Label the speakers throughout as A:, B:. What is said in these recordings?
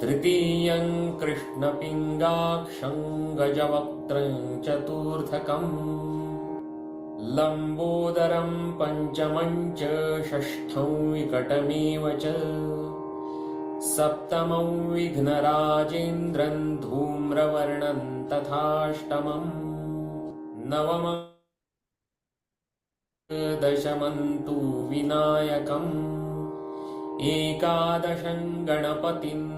A: तृतीयं कृष्णपिङ्गाक्षं गजवक्त्रं चतुर्थकम्। लम्बोदरं पञ्चमं च षष्ठं विकटमेव च। सप्तमं विघ्नराजेन्द्रं धूम्रवर्णं तथाष्टमम्। नवमं दशमन्तु विनायकम्। एकादशं गणपतिं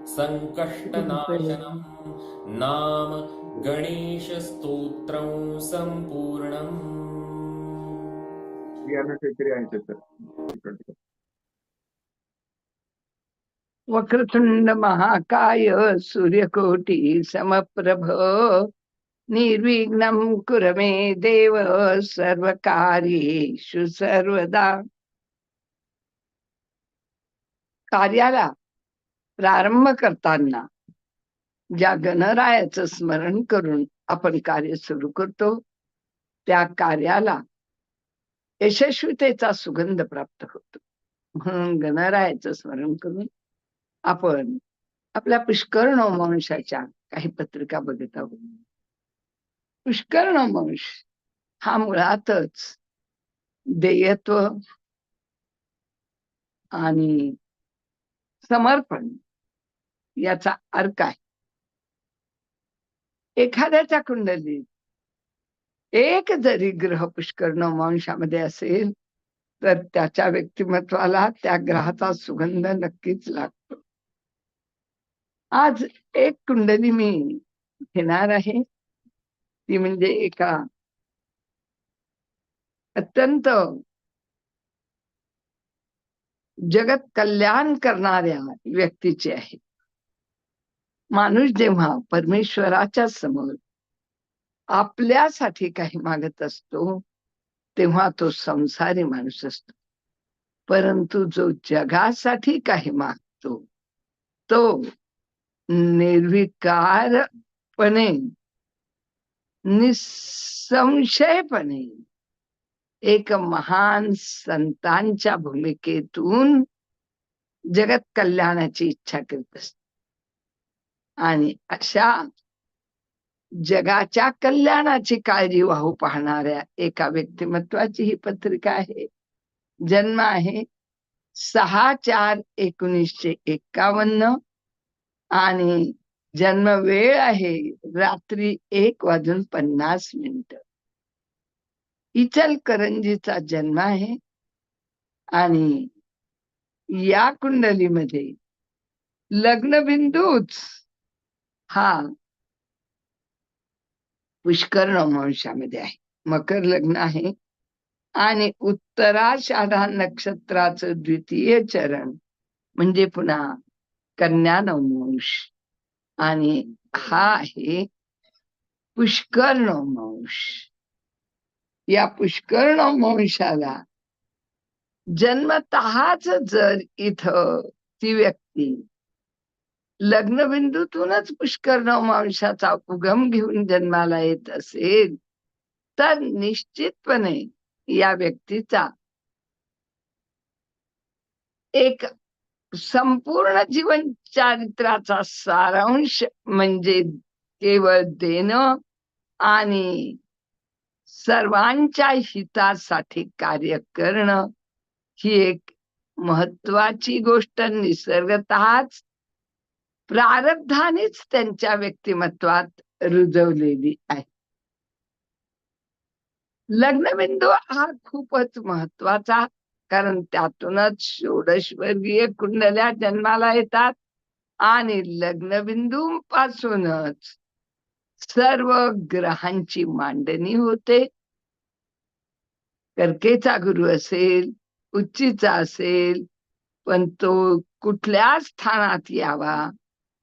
A: सङ्कष्टनाशनं नाम गणेशस्तोत्रं सम्पूर्णम्।
B: यांना
C: वक्रतुंड महाकाय सूर्यकोटि समप्रभ निर्विघ्नं कुर मे देव सर्वकार्येषु सर्वदा। कार्याला प्रारंभ करताना ज्या गणरायाचं स्मरण करून आपण कार्य सुरू करतो. त्या कार्याला यशस्वीतेचा सुगंध प्राप्त होतो. म्हणून गणरायाचं स्मरण करून आपण आपल्या पुष्कळ वंशाच्या काही पत्रिका बघत आहोत. पुष्कळ हा मुळातच देयत्व आणि समर्पण याचा अर्थ आहे. एखाद्याच्या कुंडलीत एक जरी ग्रह पुष्कर्ण वंशामध्ये असेल तर त्याच्या व्यक्तिमत्वाला त्या ग्रहाचा सुगंध नक्कीच लागतो. आज एक कुंडली मी घेणार आहे. ती म्हणजे एका अत्यंत जगत कल्याण करणाऱ्या व्यक्तीची आहे. माणूस जेव्हा परमेश्वराच्या समोर आपल्यासाठी काही मागत असतो तेव्हा तो संसारी माणूस असतो. परंतु जो जगासाठी काही मागतो तो निर्विकारपणे निसंशयपणे एक महान संतांच्या भूमिकेतून जगत कल्याणाची इच्छा करीत असतो. आणि अशा जगाच्या कल्याणाची काळजी वाहू पाहणाऱ्या एका व्यक्तिमत्वाची ही पत्रिका आहे. जन्म आहे सहा चार एकोणीसशे एक्कावन्न आणि जन्म वेळ आहे रात्री एक वाजून पन्नास मिनिट. इचलकरंजीचा जन्म आहे आणि या कुंडलीमध्ये लग्नबिंदूच हा. पुष्कर्ण वंशामध्ये आहे. मकर लग्न आहे. आणि उत्तराषाढा नक्षत्राचं द्वितीय चरण. म्हणजे पुन्हा कन्या नवमांश. आणि हा आहे पुष्कर्ण वंश या पुष्कर्ण वंशाला जन्मतःच जर इथं ती व्यक्ती लग्नबिंदूतूनच पुष्कर नवमांशाचा उगम घेऊन जन्माला येत असेल तर निश्चितपणे या व्यक्तीचा एक संपूर्ण जीवन चारित्राचा सारांश म्हणजे केवळ देणं आणि सर्वांच्या हितासाठी कार्य करणं ही एक महत्वाची गोष्ट. निसर्गतःच प्रारब्धानेच त्यांच्या व्यक्तिमत्वात रुजवलेली आहे. लग्नबिंदू हा खूपच महत्त्वाचा कारण त्यातूनच षोडशवर्गीय कुंडल्या जन्माला येतात आणि लग्नबिंदू पासूनच सर्व ग्रहांची मांडणी होते. कर्केचा गुरु असेल उच्चीचा असेल पण तो कुठल्या स्थानात यावा?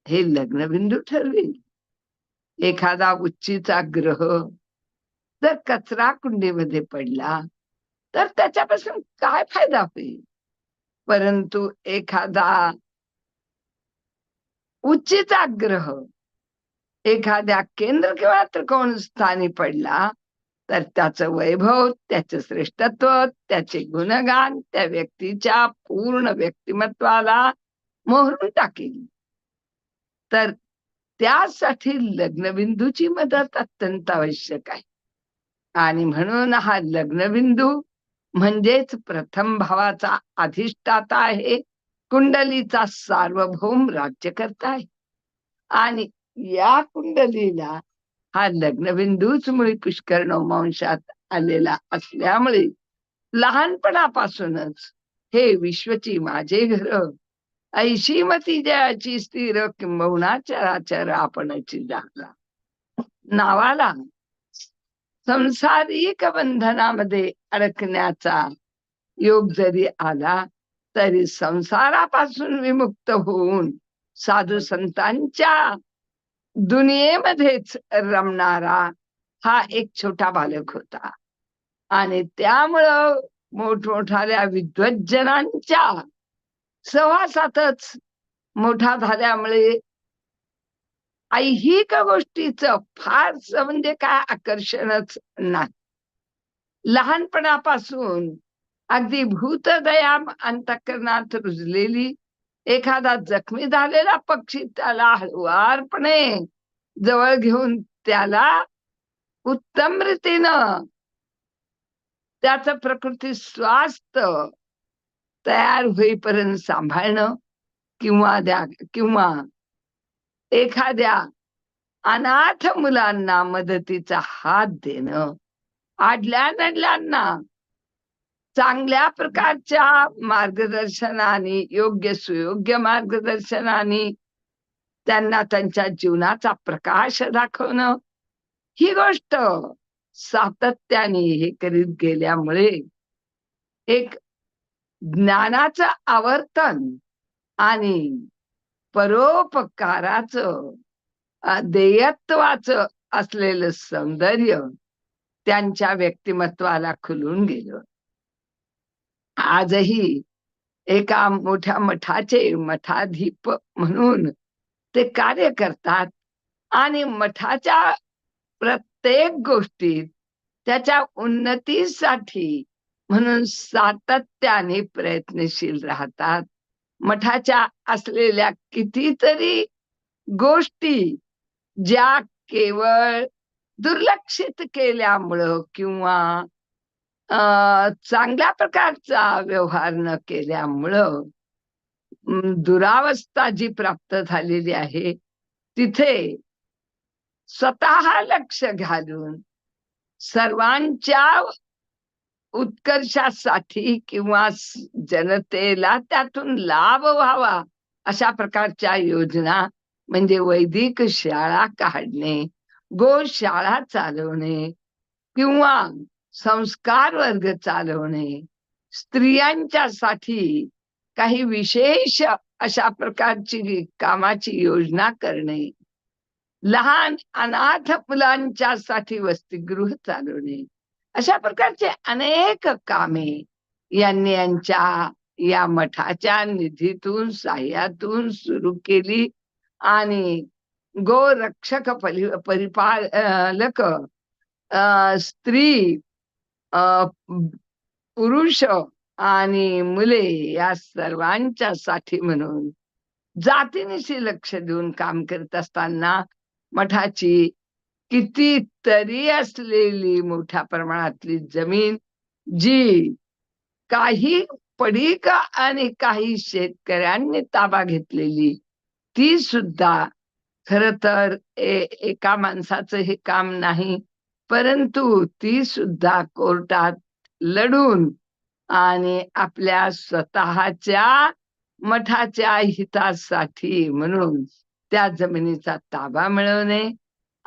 C: हे लग्नबिंदू ठरवेल. एखादा उच्चीचा ग्रह जर कचरा कुंडीमध्ये पडला तर त्याच्यापासून काय फायदा होईल? परंतु एखादा उच्चीचा ग्रह एखाद्या केंद्र किंवा त्रिकोण स्थानी पडला तर त्याचं वैभव त्याचं श्रेष्ठत्व त्याचे गुणगान त्या व्यक्तीच्या पूर्ण व्यक्तिमत्वाला मोहरून टाकेल. तर त्यासाठी लग्नबिंदूची मदत अत्यंत आवश्यक आहे. आणि म्हणून हा लग्नबिंदू म्हणजेच प्रथम भावाचा अधिष्ठाता आहे कुंडलीचा सार्वभौम राज्यकर्ता आहे. आणि या कुंडलीला हा लग्नबिंदूच मुळे पुष्कर नवमांशात आलेला असल्यामुळे लहानपणापासूनच हे विश्वची माझे घर ऐशी मती जयाची स्थिर किंबहुना चराचर आपणची झाला नावाला संसारिक बंधनामध्ये अडकण्याचा योग जरी आला तरी संसारापासून विमुक्त होऊन साधू संतांच्या दुनियेमध्येच रमणारा हा एक छोटा बालक होता. आणि त्यामुळं मोठमोठाल्या विद्वज्जनांच्या सहवासातच मोठा झाल्यामुळे ऐहिक गोष्टीचं फारस म्हणजे काय आकर्षणच नाही. लहानपणापासून अगदी भूतदयाम अंतकरणात रुजलेली एखादा जखमी झालेला पक्षी त्याला हळुवारपणे जवळ घेऊन त्याला उत्तम रीतीनं त्याच प्रकृती स्वास्थ तयार होईपर्यंत सांभाळणं किंवा द्या किंवा एखाद्या अनाथ मुलांना मदतीचा हात देणं आडल्या नडल्यांना चांगल्या प्रकारच्या मार्गदर्शनाने योग्य सुयोग्य मार्गदर्शनाने त्यांना त्यांच्या जीवनाचा प्रकाश दाखवणं ही गोष्ट सातत्याने हे करीत गेल्यामुळे एक ज्ञानाचं आवर्तन आणि परोपकाराचं देयत्वाचं असलेलं सौंदर्य त्यांच्या व्यक्तिमत्वाला खुलून गेलं. आजही एका मोठ्या मठाचे मठाधीप म्हणून ते कार्य करतात आणि मठाच्या प्रत्येक गोष्टीत त्याच्या उन्नतीसाठी म्हणून सातत्याने प्रयत्नशील राहतात. मठाच्या असलेल्या कितीतरी गोष्टी ज्या केवळ दुर्लक्षित केल्यामुळं किंवा अं चांगल्या प्रकारचा व्यवहार न केल्यामुळं दुरावस्था जी प्राप्त झालेली आहे तिथे स्वतः लक्ष घालून सर्वांच्या उत्कर्षासाठी किंवा जनतेला त्यातून लाभ व्हावा अशा प्रकारच्या योजना म्हणजे वैदिक शाळा काढणे गोशाळा चालवणे किंवा संस्कार वर्ग चालवणे स्त्रियांच्यासाठी काही विशेष अशा प्रकारची कामाची योजना करणे लहान अनाथ मुलांच्यासाठी वसतिगृह चालवणे. अशा प्रकारचे अनेक कामे यांनी यांच्या या मठाच्या निधीतून साह्यातून सुरू केली आणि गोरक्षक परि परिपालक स्त्री पुरुष आणि मुले या सर्वांच्या साठी म्हणून जातीनिशी लक्ष देऊन काम करत असताना मठाची कितीतरी असलेली मोठ्या प्रमाणातली जमीन जी काही पडीक आणि काही शेतकऱ्यांनी ताबा घेतलेली ती सुद्धा खर तर एका माणसाचं हे काम नाही परंतु ती सुद्धा कोर्टात लढून आणि आपल्या स्वतःच्या मठाच्या हितासाठी म्हणून त्या जमिनीचा ताबा मिळवणे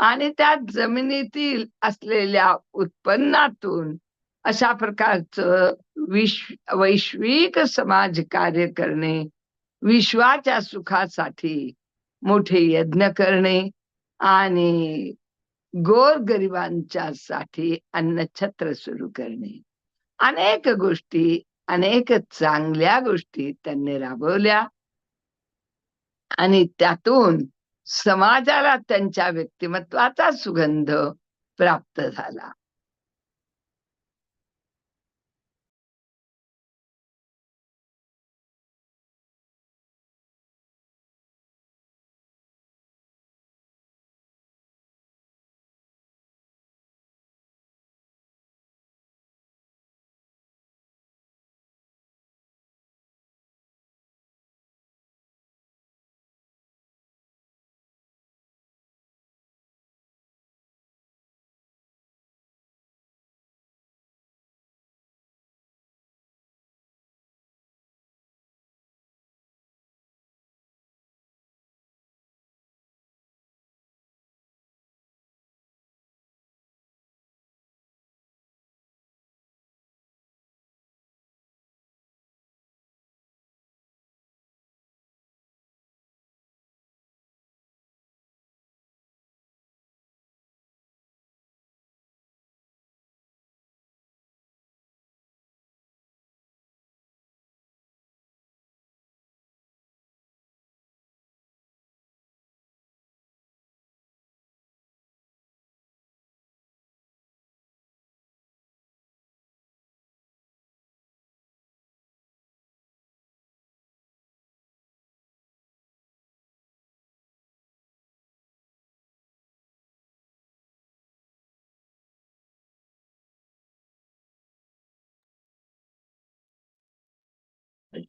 C: आणि त्या जमिनीतील असलेल्या उत्पन्नातून अशा प्रकारचं विश्व वैश्विक समाज कार्य करणे विश्वाच्या सुखासाठी मोठे यज्ञ करणे आणि गोर गरिबांच्या साठी अन्नछत्र सुरू करणे. अनेक गोष्टी अनेक चांगल्या गोष्टी त्यांनी राबवल्या आणि त्यातून समाजाला त्यांच्या व्यक्तिमत्वाचा सुगंध प्राप्त झाला.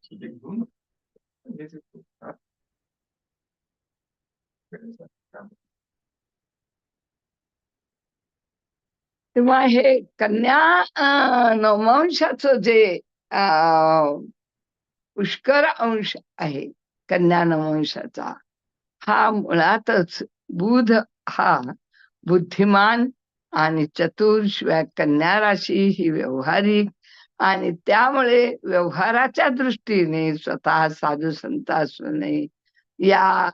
B: Actually, घेऊन this
C: तेव्हा हे कन्या नवमांशाच जे अं, पुष्कर अंश आहे कन्या नवमांशाचा हा मुळातच बुध हा बुद्धिमान आणि चतुर शिवाय कन्या राशी ही व्यवहारिक आणि त्यामुळे व्यवहाराच्या दृष्टीने स्वतः साधू संत असणे या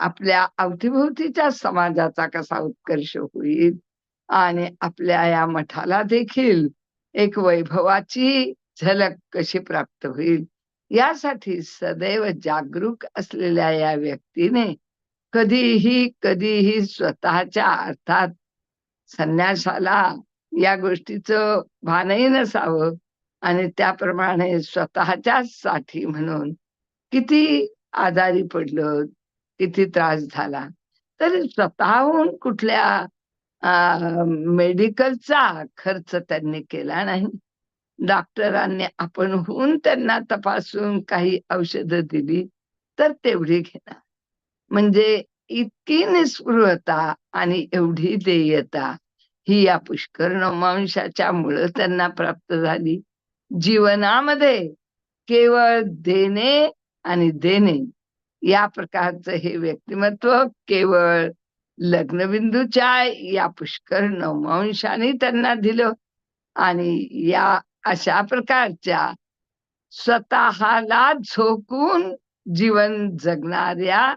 C: आपल्या अवतीभोवतीच्या समाजाचा कसा उत्कर्ष होईल आणि आपल्या या मठाला देखील एक वैभवाची झलक कशी प्राप्त होईल यासाठी सदैव जागरूक असलेल्या या व्यक्तीने कधीही कधीही स्वतःच्या अर्थात संन्यासाला या गोष्टीचं भानही नसावं आणि त्याप्रमाणे स्वतःच्याच साठी म्हणून किती आजारी पडलं किती त्रास झाला तरी स्वतःहून कुठल्या मेडिकलचा खर्च त्यांनी केला नाही. डॉक्टरांनी आपण होऊन त्यांना तपासून काही औषधं दिली तर तेवढी घेणार. म्हणजे इतकी निस्पृहता आणि एवढी देयता ही या पुष्कर नमांशाच्या मुळे त्यांना प्राप्त झाली. जीवनामध्ये केवळ देणे आणि देणे या प्रकारचं हे व्यक्तिमत्व केवळ लग्नबिंदूच्या या पुष्कर नवमांशाने त्यांना दिलं आणि या अशा प्रकारच्या स्वतःला झोकून जीवन जगणाऱ्या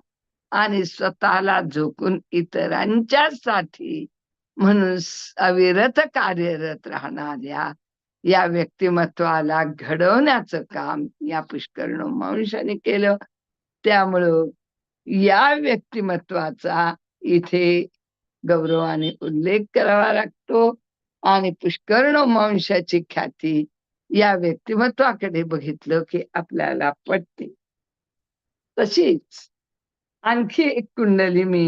C: आणि स्वतःला झोकून इतरांच्या साठी म्हणून अविरत कार्यरत राहणाऱ्या या व्यक्तिमत्वाला घडवण्याचं काम या पुष्कर्ण नवमांशाने केलं. त्यामुळं या व्यक्तिमत्वाचा इथे गौरवाने उल्लेख करावा लागतो आणि पुष्कर्ण वंशाची ख्याती या व्यक्तिमत्वाकडे बघितलं की आपल्याला पटते. तशीच आणखी एक कुंडली मी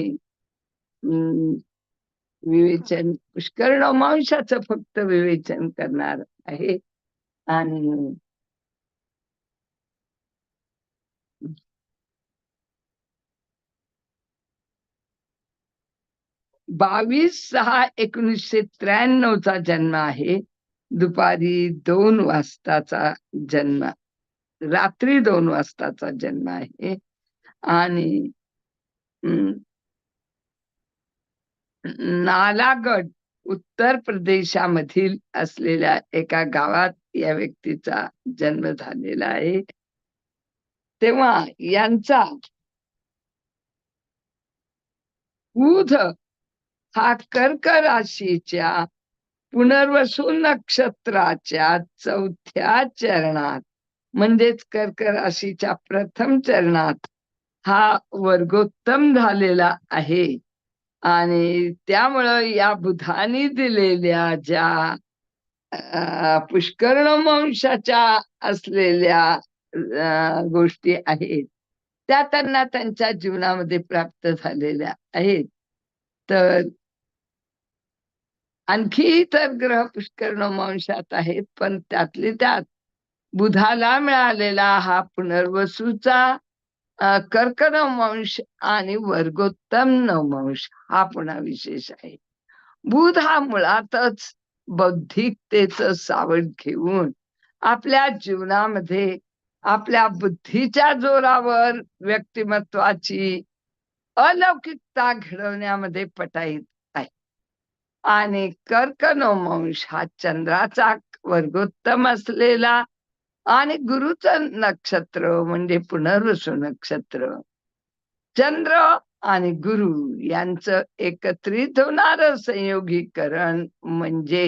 C: विवेचन पुष्कर्ण वंशाचं फक्त विवेचन करणार आहे. आणि बावीस सहा एकोणीसशे त्र्याण्णवचा जन्म आहे. दुपारी दोन वाजताचा जन्म रात्री दोन वाजताचा जन्म आहे. आणि हम्म, नालागड उत्तर प्रदेशामधील असलेल्या एका गावात या व्यक्तीचा जन्म झालेला आहे. तेव्हा यांचा बुध हा कर्क राशीच्या पुनर्वसू नक्षत्राच्या चौथ्या चरणात म्हणजेच कर्क राशीच्या प्रथम चरणात हा वर्गोत्तम झालेला आहे. आणि त्यामुळं या बुधाने दिलेल्या ज्या पुष्कर्ण वंशाच्या असलेल्या गोष्टी आहेत त्या त्यांना त्यांच्या जीवनामध्ये प्राप्त झालेल्या आहेत. तर आणखी तर ग्रह पुष्कर्ण वंशात आहेत पण त्यातले त्यात बुधाला मिळालेला हा पुनर्वसूचा कर्कनवंश आणि वर्गोत्तम नववंश हा पुन्हा विशेष आहे. बुध हा मुळातच बौद्धिकतेच सावट घेऊन आपल्या जीवनामध्ये आपल्या बुद्धीच्या जोरावर व्यक्तिमत्वाची अलौकिकता घडवण्यामध्ये पटाईत आहे. आणि कर्कनोमंश हा चंद्राचा वर्गोत्तम असलेला आणि गुरुचं नक्षत्र म्हणजे पुनर्वसू नक्षत्र. चंद्र आणि गुरु यांचं एकत्रित होणार संयोगीकरण म्हणजे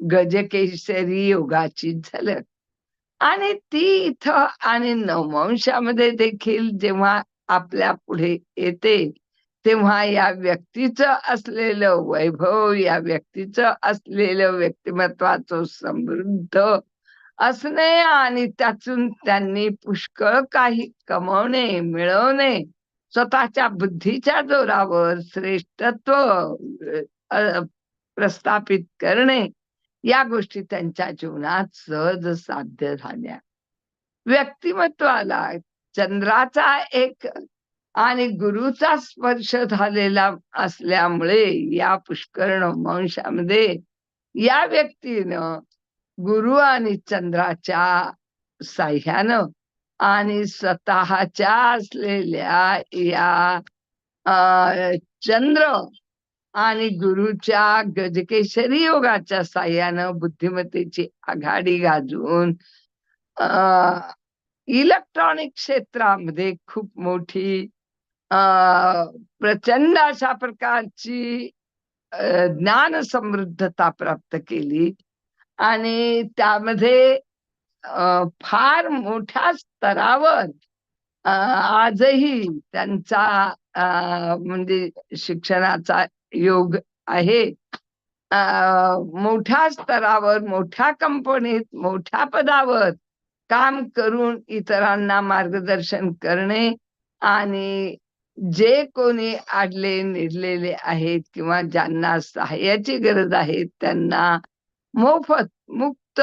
C: गजकेशरी योगाची झलक. आणि ती इथं आणि नववंशामध्ये देखील जेव्हा आपल्या पुढे येते तेव्हा या व्यक्तीचं असलेलं वैभव या व्यक्तीचं असलेलं व्यक्तिमत्वाचं समृद्ध असणे आणि त्यातून त्यांनी पुष्कळ काही कमवणे मिळवणे. स्वतःच्या बुद्धीच्या जोरावर श्रेष्ठत्व प्रस्थापित करणे. या गोष्टी त्यांच्या जीवनात सहज साध्य झाल्या. व्यक्तिमत्वाला चंद्राचा एक आणि गुरुचा स्पर्श झालेला असल्यामुळे या पुष्कर्ण वंशामध्ये या व्यक्तीनं गुरु आणि चंद्राच्या साह्यानं आणि स्वतःच्या असलेल्या या अं, चंद्र आणि गुरुच्या गजकेशरी योगाच्या साह्यानं बुद्धिमत्तेची आघाडी गाजून अं, इलेक्ट्रॉनिक क्षेत्रामध्ये खूप मोठी अं, प्रचंड अशा प्रकारची ज्ञान समृद्धता प्राप्त केली. आणि त्यामध्ये फार मोठ्या स्तरावर आजही त्यांचा म्हणजे शिक्षणाचा योग आहे. मोठ्या स्तरावर मोठ्या कंपनीत मोठ्या पदावर काम करून इतरांना मार्गदर्शन करणे आणि जे कोणी आडले निडलेले आहेत किंवा ज्यांना सहाय्याची गरज आहे त्यांना मोफत मुक्त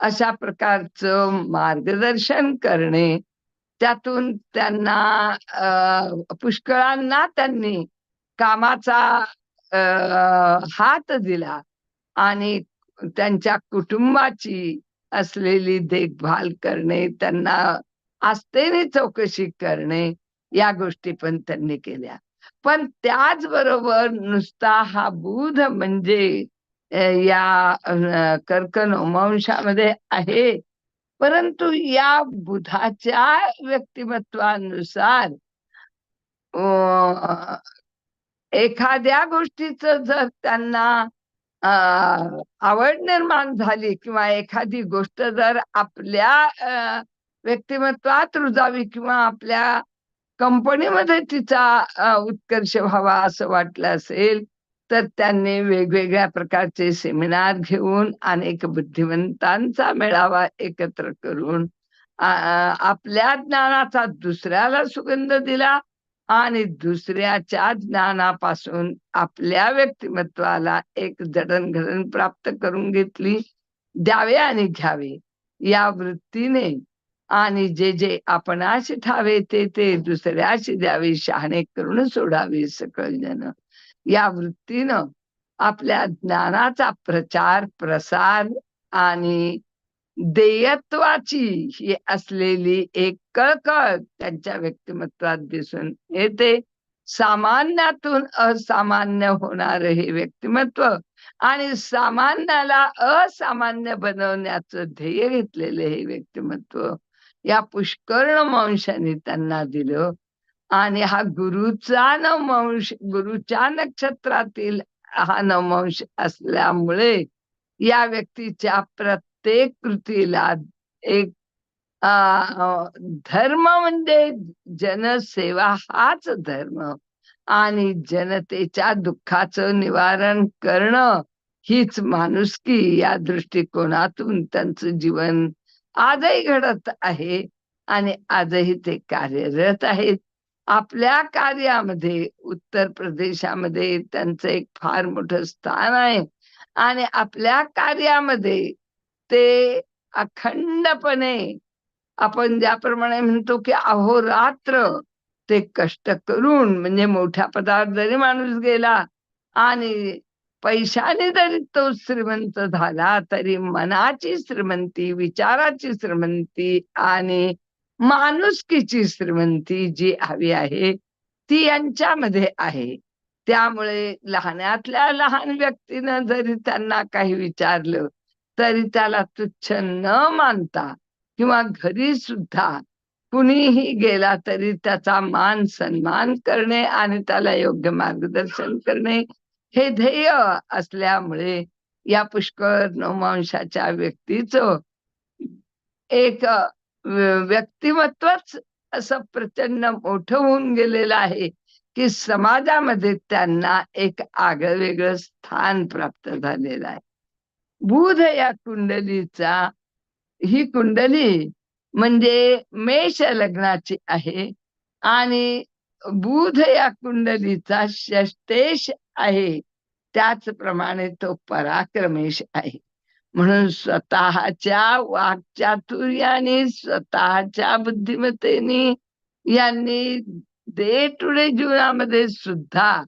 C: अशा प्रकारचं मार्गदर्शन करणे त्यातून त्यांना पुष्कळांना त्यांनी कामाचा हात दिला आणि त्यांच्या कुटुंबाची असलेली देखभाल करणे त्यांना आस्थेने चौकशी करणे या गोष्टी पण त्यांनी केल्या. पण त्याचबरोबर नुसता हा बुध म्हणजे या अं, कर्क आहे. परंतु या बुधाच्या व्यक्तिमत्वानुसार एखाद्या गोष्टीचं जर त्यांना आवड निर्माण झाली किंवा एखादी गोष्ट जर आपल्या व्यक्तिमत्वात रुजावी किंवा आपल्या कंपनीमध्ये तिचा उत्कर्ष व्हावा असं वाटलं असेल तर त्यांनी वेगवेगळ्या प्रकारचे सेमिनार घेऊन अनेक बुद्धिमंतांचा मेळावा एकत्र करून आपल्या ज्ञानाचा दुसऱ्याला सुगंध दिला आणि दुसऱ्याच्या ज्ञानापासून आपल्या व्यक्तिमत्वाला एक जडणघडण प्राप्त करून घेतली. द्यावे आणि घ्यावे या वृत्तीने आणि जे जे आपणाशी ठावे ते ते दुसऱ्याशी द्यावे शहाणे करून सोडावे सकळ जण या वृत्तीनं आपल्या ज्ञानाचा प्रचार प्रसार आणि देयत्वाची ही असलेली एक कळकळ त्यांच्या व्यक्तिमत्वात दिसून येते. सामान्यातून असामान्य होणार हे व्यक्तिमत्व आणि सामान्याला असामान्य बनवण्याचं ध्येय घेतलेले हे व्यक्तिमत्व या पुष्कर्ण वंशाने त्यांना दिलं. आणि हा गुरुचा नवंश गुरुच्या नक्षत्रातील हा नवंश असल्यामुळे या व्यक्तीच्या प्रत्येक कृतीला एक आ, धर्म म्हणजे जनसेवा हाच धर्म. आणि जनतेच्या दुःखाचं निवारण करणं हीच माणुसकी या दृष्टिकोनातून त्यांचं जीवन आजही घडत आहे. आणि आजही ते कार्यरत आहेत. आपल्या कार्यामध्ये उत्तर प्रदेशामध्ये त्यांचं एक फार मोठं स्थान आहे. आणि आपल्या कार्यामध्ये ते अखंडपणे आपण ज्याप्रमाणे म्हणतो की अहोरात्र ते कष्ट करून म्हणजे मोठ्या पदावर जरी माणूस गेला आणि पैशाने जरी तो श्रीमंत झाला तरी मनाची श्रीमंती विचाराची श्रीमंती आणि माणुसकीची श्रीमंती जी हवी आहे ती यांच्यामध्ये आहे. त्यामुळे लहानातल्या लहान व्यक्तीनं जरी त्यांना काही विचारलं तरी त्याला तुच्छ न मानता किंवा घरी सुद्धा कुणीही गेला तरी त्याचा मान सन्मान करणे आणि त्याला योग्य मार्गदर्शन करणे हे ध्येय असल्यामुळे या पुष्कळ नवमांशाच्या व्यक्तीचं एक व्यक्तिमत्वच असं प्रचंड मोठं होऊन गेलेलं आहे की समाजामध्ये त्यांना एक आगळं वेगळं स्थान प्राप्त झालेलं आहे. बुध या कुंडलीचा ही कुंडली म्हणजे मेष लग्नाची आहे आणि बुध या कुंडलीचा षष्टेश आहे. त्याचप्रमाणे तो पराक्रमेश आहे. म्हणून स्वतःच्या वाक्चातुर्याने स्वतःच्या बुद्धिमत्तेने यांनी डे टू डे जीवनामध्ये सुद्धा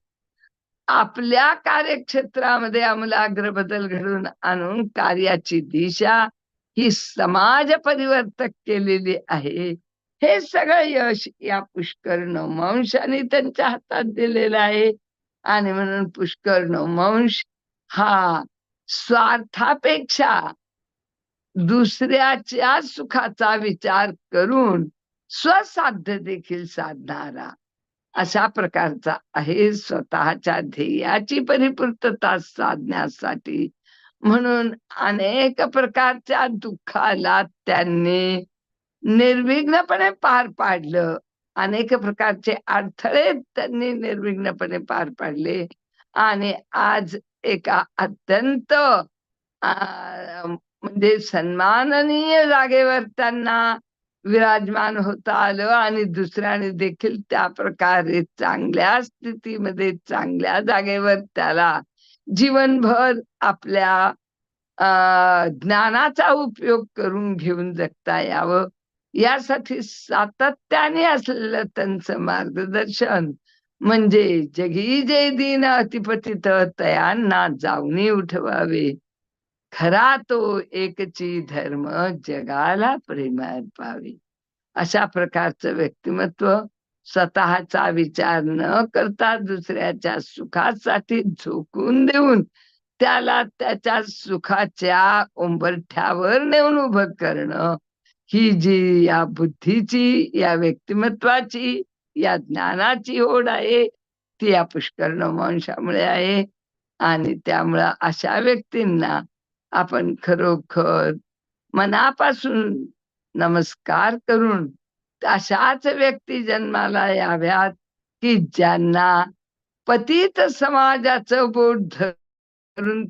C: आपल्या कार्यक्षेत्रामध्ये आमूलाग्र बदल घडवून आणून कार्याची दिशा ही समाज परिवर्तक केलेली आहे. हे सगळं यश या पुष्कर नवमांशाने त्यांच्या हातात दिलेलं आहे. आणि म्हणून पुष्कर नवमांश हा स्वार्थापेक्षा दुसऱ्याच्या सुखाचा विचार करून स्वसाध्य देखील साधणारा अशा प्रकारचा आहे स्वतःच्या ध्येयाची परिपूर्तता साधण्यासाठी. म्हणून अनेक प्रकारच्या दुःखाला त्यांनी निर्विघ्नपणे पार पाडलं. अनेक प्रकारचे अडथळे त्यांनी निर्विघ्नपणे पार पाडले. आणि आज एका अत्यंत म्हणजे सन्माननीय जागेवर त्यांना विराजमान होता आलं आणि दुसऱ्याने देखील त्या प्रकारे चांगल्या स्थितीमध्ये चांगल्या जागेवर त्याला जीवनभर आपल्या ज्ञानाचा उपयोग करून घेऊन जगता यावं. यासाठी सातत्याने असलेलं त्यांचं मार्गदर्शन म्हणजे जगी जे दिन अतिपतित तयांना जाऊनी उठवावे. खरा तो एकची धर्म जगाला प्रेमात पावे. अशा प्रकारचं व्यक्तिमत्व स्वतःचा विचार न करता दुसऱ्याच्या सुखासाठी झोकून देऊन त्याला त्याच्या सुखाच्या उंबरठ्यावर नेऊन उभं करणं. ही जी या बुद्धीची या व्यक्तिमत्वाची या ज्ञानाची ओढ आहे. ती या पुष्कर्ण वंशामुळे आहे. आणि त्यामुळं अशा व्यक्तींना आपण खरोखर मनापासून नमस्कार करून अशाच व्यक्ती जन्माला याव्यात की ज्यांना पतित समाजाचं बोट धरून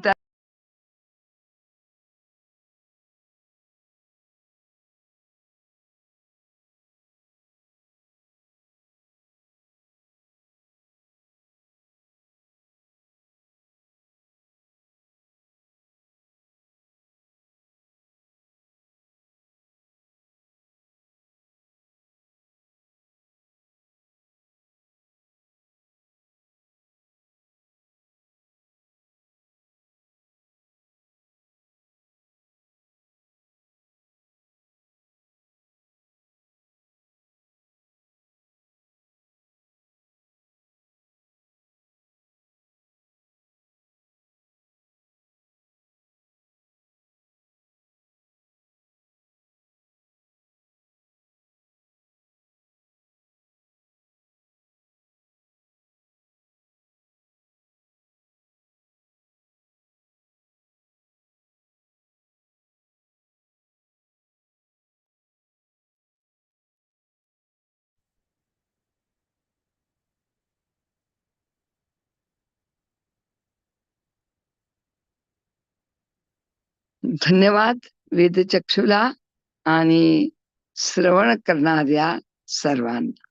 C: धन्यवाद वेदचक्षुला आणि श्रवण करणाऱ्या सर्वांना.